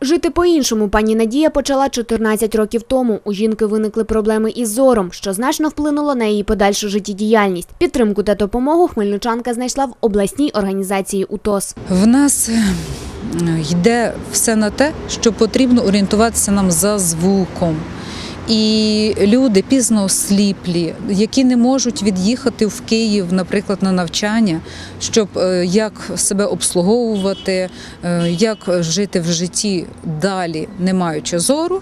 Жити по-іншому пані Надія почала 14 років тому. У жінки виникли проблеми із зором, що значно вплинуло на її подальшу життєдіяльність. Підтримку та допомогу хмельничанка знайшла в обласній організації УТОС. В нас е, йде все на те, що потрібно орієнтуватися нам за звуком. І люди пізно осліплі, які не можуть від'їхати в Київ, наприклад, на навчання, щоб е, як себе обслуговувати, е, як жити в житті далі, не маючи зору,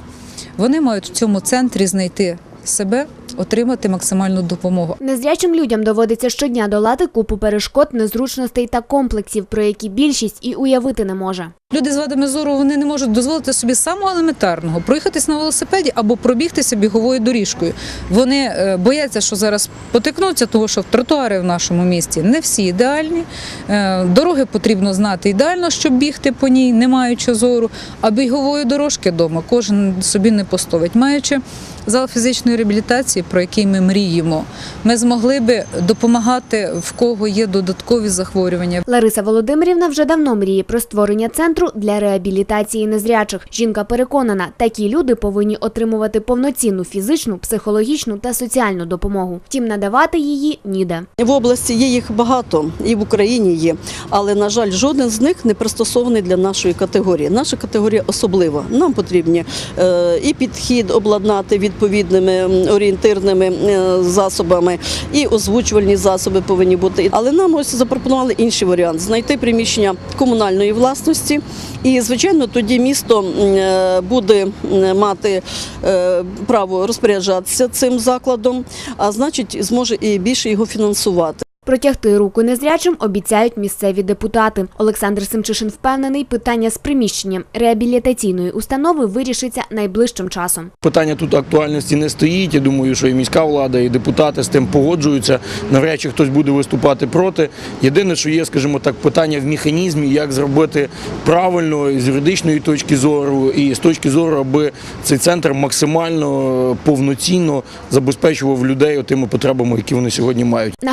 вони мають в цьому центрі знайти себе, отримати максимальну допомогу. Незрячим людям доводиться щодня долати купу перешкод, незручностей та комплексів, про які більшість і уявити не може. Люди з вадами зору вони не можуть дозволити собі самого елементарного проїхатись на велосипеді або пробігтися біговою доріжкою. Вони е, бояться, що зараз потикнуться, тому що тротуари в нашому місті не всі ідеальні. Е, Дороги потрібно знати ідеально, щоб бігти по ній, не маючи зору. А бігової дорожки вдома кожен собі не поставить. Маючи зал фізичної реабілітації, про який ми мріємо, ми змогли би допомагати в кого є додаткові захворювання. Лариса Володимирівна вже давно мріє про створення центру для реабілітації незрячих. Жінка переконана, такі люди повинні отримувати повноцінну фізичну, психологічну та соціальну допомогу. Втім, надавати її ніде. В області є їх багато, і в Україні є. Але, на жаль, жоден з них не пристосований для нашої категорії. Наша категорія особлива. Нам потрібні е, і підхід обладнати відповідними орієнтирними е, засобами, і озвучувальні засоби повинні бути. Але нам ось запропонували інший варіант знайти приміщення комунальної власності. І, звичайно, тоді місто е, буде мати е, право розпоряджатися цим закладом, а значить, зможе і більше його фінансувати. Протягти руку незрячим обіцяють місцеві депутати. Олександр Семчишин впевнений, питання з приміщенням реабілітаційної установи вирішиться найближчим часом. Питання тут актуальності не стоїть. Я думаю, що і міська влада, і депутати з тим погоджуються. Навряд чи хтось буде виступати проти. Єдине, що є, скажімо так, питання в механізмі, як зробити правильно з юридичної точки зору, і з точки зору, аби цей центр максимально повноцінно забезпечував людей тими потребами, які вони сьогодні мають. На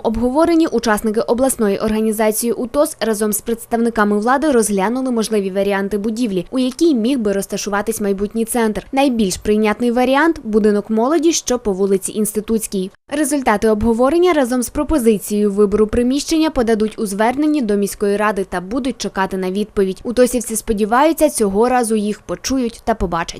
громадському обговоренні учасники обласної організації УТОС разом з представниками влади розглянули можливі варіанти будівлі, у якій міг би розташуватись майбутній центр. Найбільш прийнятний варіант будинок молоді, що по вулиці Інститутській. Результати обговорення разом з пропозицією вибору приміщення подадуть у зверненні до міської ради та будуть чекати на відповідь. Утосівці сподіваються, цього разу їх почують та побачать.